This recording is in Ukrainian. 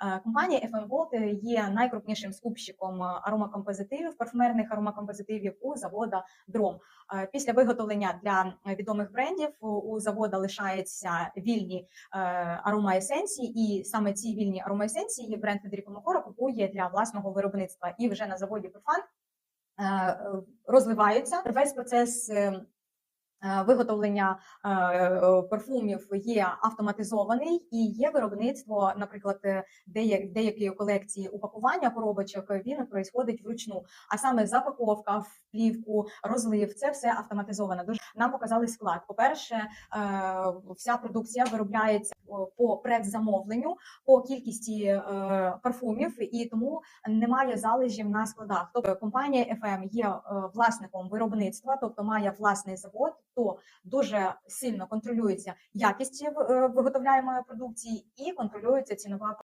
Е, Компанія FM Gold є найкрупнішим скупщиком аромакомпозитивів, парфумерних аромакомпозитивів у завода Дром. Е, Після виготовлення для відомих брендів у- завода лишаються вільні е, аромаесенції, і саме ці вільні аромаесенції бренд Федеріко Мокоро купує для власного виробництва. І вже на заводі Профан е, е, розвиваються. Весь процес е, е, виготовлення е, е, парфумів є автоматизований і є виробництво, наприклад, е, деякої колекції упакування коробочок він происходить вручну. А саме запаковка в плівку, розлив це все автоматизовано. Дуже нам показали склад. По перше, е, вся продукція виробляється по предзамовленню, по кількості е, парфумів, і тому немає залежів на складах. Тобто компанія FM є е, власником виробництва, тобто має власний завод, то дуже сильно контролюється якість е, виготовляємої продукції і контролюється цінова